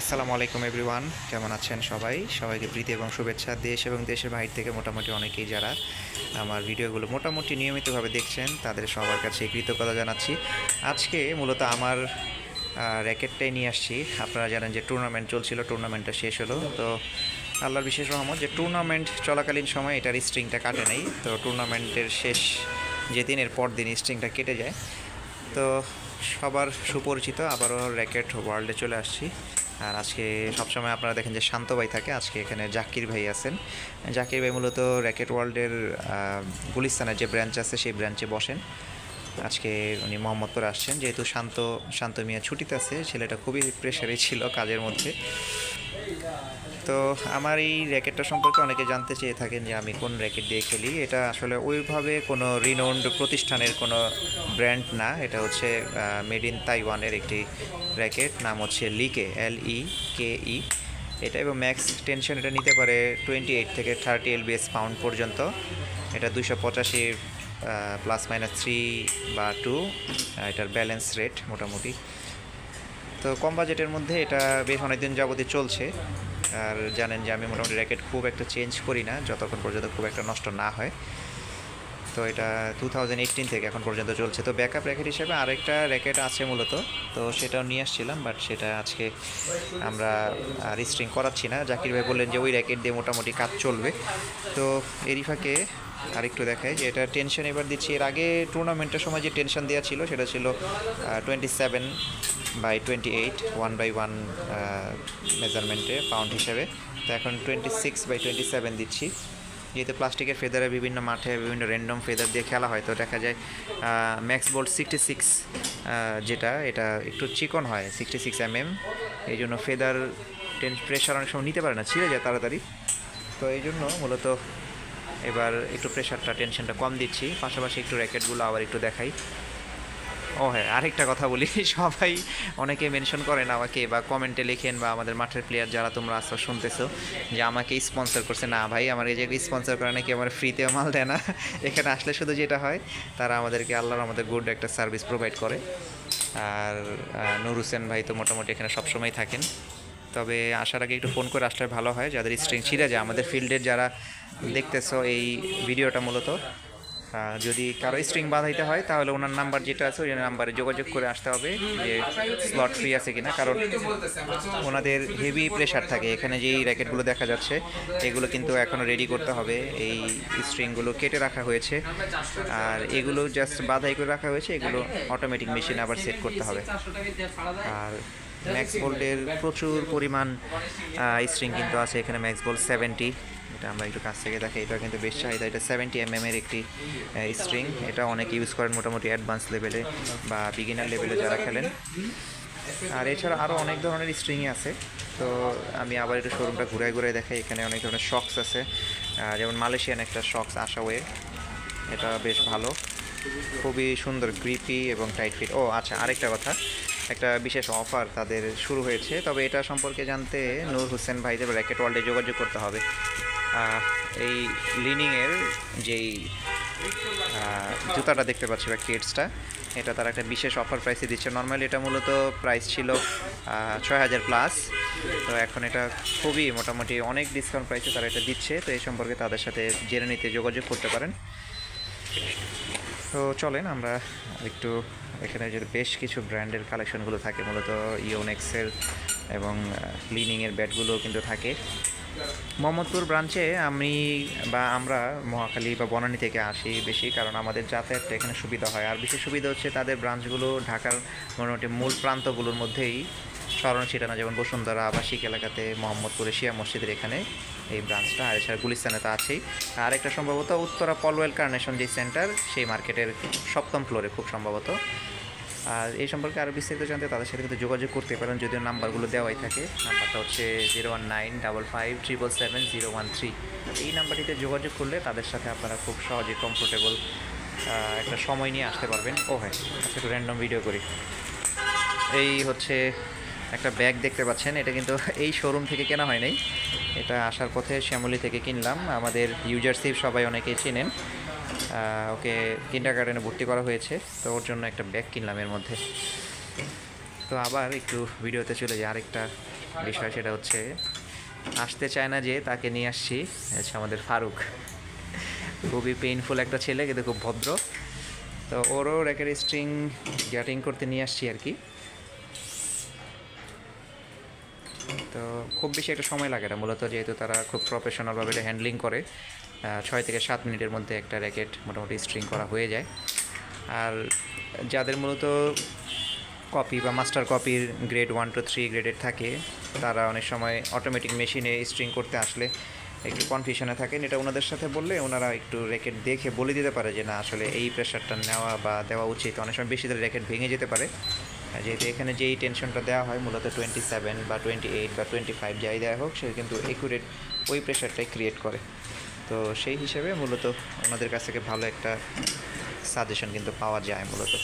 আসসালামু আলাইকুম এভরিওয়ান কেমন আছেন সবাই? সবাইকে প্রীতি এবং শুভেচ্ছা। দেশ এবং দেশের বাইরে থেকে মোটামুটি অনেকেই যারা আমার ভিডিওগুলো মোটামুটি নিয়মিতভাবে দেখছেন, তাদের সবার কাছে কৃতজ্ঞতা জানাচ্ছি। আজকে মূলত আমার র্যাকেটটাই নিয়ে আসছি। আপনারা জানেন যে টুর্নামেন্ট চলছিল টুর্নামেন্টটা শেষ হলো। তো আল্লাহর বিশেষ রহমত যে টুর্নামেন্ট চলাকালীন সময় এটার স্ট্রিংটা কাটে নেই। তো টুর্নামেন্টের শেষ যে দিনের পর দিন স্ট্রিংটা কেটে যায়। তো সবার সুপরিচিত আবারও র্যাকেট ওয়ার্ল্ডে চলে আসছি। আর আজকে সবসময় আপনারা দেখেন যে শান্ত ভাই থাকে, আজকে এখানে জাকির ভাই আছেন। জাকির ভাই মূলত র্যাকেট ওয়ার্ল্ডের গুলিস্তানের যে ব্রাঞ্চ আছে, সেই ব্রাঞ্চে বসেন। আজকে উনি মোহাম্মদপুর আসছেন। যেহেতু শান্ত শান্ত মিয়া ছুটিতে আছে, ছেলেটা খুবই প্রেশারে ছিল কাজের মধ্যে। তো আমার এই র্যাকেটটা সম্পর্কে অনেকে জানতে চেয়ে থাকেন যে আমি কোন র্যাকেট দিয়ে খেলি। এটা আসলে ওইভাবে কোনো রিনোন্ড প্রতিষ্ঠানের কোনো ব্র্যান্ড না। এটা হচ্ছে মেড ইন তাইওয়ানের একটি র্যাকেট, নাম হচ্ছে লিকে এল ই কে ই এটা এবং ম্যাক্স টেনশন এটা নিতে পারে টোয়েন্টি এইট থেকে থার্টি এলবিএস পাউন্ড পর্যন্ত। এটা দুশো পঁচাশি প্লাস মাইনাস থ্রি বা টু এটার ব্যালেন্স রেট মোটামুটি। তো কম বাজেটের মধ্যে এটা বেশ অনেকদিন যাবতীয় চলছে। আর জানেন যে আমি মোটামুটি র্যাকেট খুব একটা চেঞ্জ করি না, যতক্ষণ পর্যন্ত খুব একটা নষ্ট না হয়। তো এটা টু থেকে এখন পর্যন্ত চলছে। তো ব্যাকআপ র্যাকেট হিসেবে আরেকটা র্যাকেট আছে মূলত। তো সেটাও নিয়ে আসছিলাম বাট সেটা আজকে আমরা রিস্ট্রিং করাচ্ছি না। জাকির ভাই বললেন যে ওই র্যাকেট দিয়ে মোটামুটি কাজ চলবে। তো এরিফাকে আরেকটু দেখায় যে এটা টেনশন এবার দিচ্ছি। এর আগে টুর্নামেন্টের সময় যে টেনশন দেওয়া ছিল, সেটা ছিল twenty seven by twenty eight one by one মেজারমেন্টে pound হিসেবে। তো এখন twenty six by twenty seven দিচ্ছি। যেহেতু প্লাস্টিকের ফেদারে বিভিন্ন মাঠে বিভিন্ন র্যান্ডম ফেদার দিয়ে খেলা হয়, তো দেখা যায় ম্যাক্স বোল্ট সিক্সটি সিক্স যেটা, এটা একটু চিকন হয় সিক্সটি সিক্স এম এম এই জন্য ফেদার টেন প্রেশার অনেক সময় নিতে পারে না, ছিঁড়ে যায় তাড়াতাড়ি। তো এই জন্য মূলত এবার একটু প্রেশারটা টেনশনটা কম দিচ্ছি। পাশাপাশি একটু র্যাকেটগুলো আবার একটু দেখাই। ও হ্যাঁ আরেকটা কথা বলি। সবাই অনেকে মেনশন করেন আমাকে বা কমেন্টে লেখেন বা আমাদের মাঠের প্লেয়ার যারা তোমরা আসো শুনতেছো, যে আমাকে স্পন্সর করছে। না ভাই, আমার এই যে স্পন্সর করে নাকি আমার ফ্রিতেও মাল দেয় না। এখানে আসলে শুধু যেটা হয়, তারা আমাদেরকে আল্লাহর আমাদের গুড একটা সার্ভিস প্রোভাইড করে। আর নূর হোসেন ভাই তো মোটামুটি এখানে সবসময় থাকেন। তবে আসার আগে একটু ফোন করে আসলে ভালো হয়, যাদের স্ট্রিং ছিঁড়ে যায়। আমাদের ফিল্ডের যারা দেখতেছো, এই ভিডিওটা মূলত। যদি কারও স্ট্রিং বাঁধাইতে হয়, তাহলে ওনার নাম্বার যেটা আছে, ওই নাম্বারে যোগাযোগ করে আসতে হবে যে স্লট ফ্রি আছে কিনা। কারণ ওনাদের হেভি প্রেশার থাকে। এখানে যেই র্যাকেটগুলো দেখা যাচ্ছে, এগুলো কিন্তু এখনও রেডি করতে হবে। এই স্ট্রিংগুলো কেটে রাখা হয়েছে। আর এগুলো জাস্ট বাধাই করে রাখা হয়েছে, এগুলো অটোমেটিক মেশিন আবার সেট করতে হবে। আর ম্যাক্স বোল্টের প্রচুর পরিমাণ স্ট্রিং কিন্তু আছে। এখানে ম্যাক্স বোল্ট সেভেন্টি এটা আমরা একটু কাছ থেকে দেখি এটা কিন্তু বেশ চাহিদা। এটা সেভেন্টি এম এর একটি স্ট্রিং এটা অনেক ইউজ করেন মোটামুটি অ্যাডভান্স লেভেলে বা বিগিনার লেভেলে যারা খেলেন। আর এছাড়া আরও অনেক ধরনের স্ট্রিংই আছে। তো আমি আবার একটু শোরুমটা ঘুরে ঘুরে দেখাই। এখানে অনেক ধরনের শক্স আছে। যেমন মালয়েশিয়ান একটা শক্স আশাওয়ে এটা বেশ ভালো। খুবই সুন্দর গ্রিপি এবং টাইট ফিট ও আচ্ছা আরেকটা কথা। একটা বিশেষ অফার তাদের শুরু হয়েছে। তবে এটা সম্পর্কে জানতে নূর হোসেন ভাইদের র্যাকেট ওয়ার্ল্ডে যোগাযোগ করতে হবে। এই লিনিংয়ের যেই জুতাটা দেখতে পাচ্ছি বা কিডসটা, এটা তারা একটা বিশেষ অফার প্রাইসে দিচ্ছে। নর্মালি এটা মূলত প্রাইস ছিল ছয় হাজার প্লাস তো এখন এটা খুবই মোটামুটি অনেক ডিসকাউন্ট প্রাইসে তারা এটা দিচ্ছে। তো এই সম্পর্কে তাদের সাথে জেনে নিতে যোগাযোগ করতে পারেন। তো চলেন আমরা একটু এখানে যে বেশ কিছু ব্র্যান্ডের কালেকশনগুলো থাকে, মূলত ইওনেক্সের এবং ক্লিনিংয়ের ব্যাটগুলো কিন্তু থাকে। মোহাম্মদপুর ব্রাঞ্চে আমি বা আমরা মহাখালী বা বনানী থেকে আসি বেশি, কারণ আমাদের যাতায়াতটা এখানে সুবিধা হয়। আর বিশেষ সুবিধা হচ্ছে তাদের ব্রাঞ্চগুলো ঢাকার মোটামুটি মূল প্রান্তগুলোর মধ্যেই স্মরণ ছিটানো, যেমন বসুন্ধরা, আবাসিক এলাকাতে মোহাম্মদপুর এশিয়া মসজিদের এখানে এই ব্রাঞ্চটা আর এছাড়া গুলিস্তানে তো আছেই। আর একটা সম্ভবত উত্তরা পলওয়েল কার্নেশন যে সেন্টার সেই মার্কেটের সপ্তম ফ্লোরে খুব সম্ভবত। আর এই সম্পর্কে আরও বিস্তারিত জানতে তাদের সাথে কিন্তু যোগাযোগ করতে পারেন, যদিও নাম্বারগুলো দেওয়াই থাকে। নাম্বারটা হচ্ছে zero one nine double five triple seven zero one three. এই নাম্বারটিতে যোগাযোগ করলে তাদের সাথে আপনারা খুব সহজে কমফোর্টেবল একটা সময় নিয়ে আসতে পারবেন। ও হ্যাঁ আচ্ছা একটু র্যান্ডম ভিডিও করি। এই হচ্ছে একটা ব্যাগ দেখতে পাচ্ছেন, এটা কিন্তু এই শোরুম থেকে কেনা হয় নাই। এটা আসার পথে শ্যামলি থেকে কিনলাম। আমাদের ইউজারশিপ সবাই অনেকেই চেনেন। ওকে কিন্ডার গার্ডেনে ভর্তি করা হয়েছে, তো ওর জন্য একটা ব্যাগ কিনলাম এর মধ্যে। তো আবার একটু ভিডিওতে চলে যাই, আরেকটা বিষয় সেটা হচ্ছে, আসতে চায় না যে তাকে নিয়ে আসছি হচ্ছে আমাদের ফারুক। খুবই পেইনফুল একটা ছেলে, কিন্তু খুব ভদ্র। তো ওরও র্যাকের স্ট্রিং গ্যাটিং করতে নিয়ে আসছি আর কি। তো খুব বেশি একটা সময় লাগে না। মূলত যেহেতু তারা খুব প্রফেশনালভাবে এটা হ্যান্ডলিং করে ছয় থেকে সাত মিনিটের মধ্যে একটা র্যাকেট মোটামুটি স্ট্রিং করা হয়ে যায়। আর যাদের মূলত কপি বা মাস্টার কপির গ্রেড ওয়ান টু থ্রি গ্রেডের থাকে, তারা অনেক সময় অটোমেটিক মেশিনে স্ট্রিং করতে আসলে একটু কনফিউশনে থাকেন। এটা ওনাদের সাথে বললে ওনারা একটু র্যাকেট দেখে বলে দিতে পারে যে, না, আসলে এই প্রেশারটা নেওয়া বা দেওয়া উচিত। অনেক সময় বেশি র্যাকেট ভেঙে যেতে পারে। যেহেতু এখানে যেই টেনশনটা দেওয়া হয়, মূলত টোয়েন্টি সেভেন বা টোয়েন্টি এইট বা টোয়েন্টি ফাইভ যাই দেওয়া হোক, সে কিন্তু একুরেট ওই প্রেশারটাই ক্রিয়েট করে। তো সেই হিসেবে মূলত ওনাদের কাছ থেকে ভালো একটা সাজেশন কিন্তু পাওয়া যায় মূলত।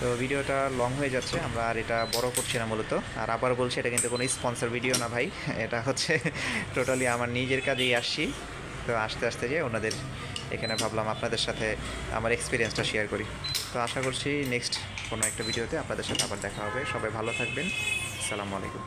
তো ভিডিওটা লং হয়ে যাচ্ছে, আমরা আর এটা বড় করছি না মূলত। আর আবার বলছি, এটা কিন্তু কোনো স্পন্সর ভিডিও না ভাই। এটা হচ্ছে টোটালি আমার নিজের কাজেই আসছি। তো আসতে আসতে যে ওনাদের এখানে ভাবলাম আপনাদের সাথে আমার এক্সপিরিয়েন্সটা শেয়ার করি। তো আশা করছি নেক্সট কোনো একটা ভিডিওতে আপনাদের সাথে আবার দেখা হবে। সবাই ভালো থাকবেন। আসসালামু আলাইকুম।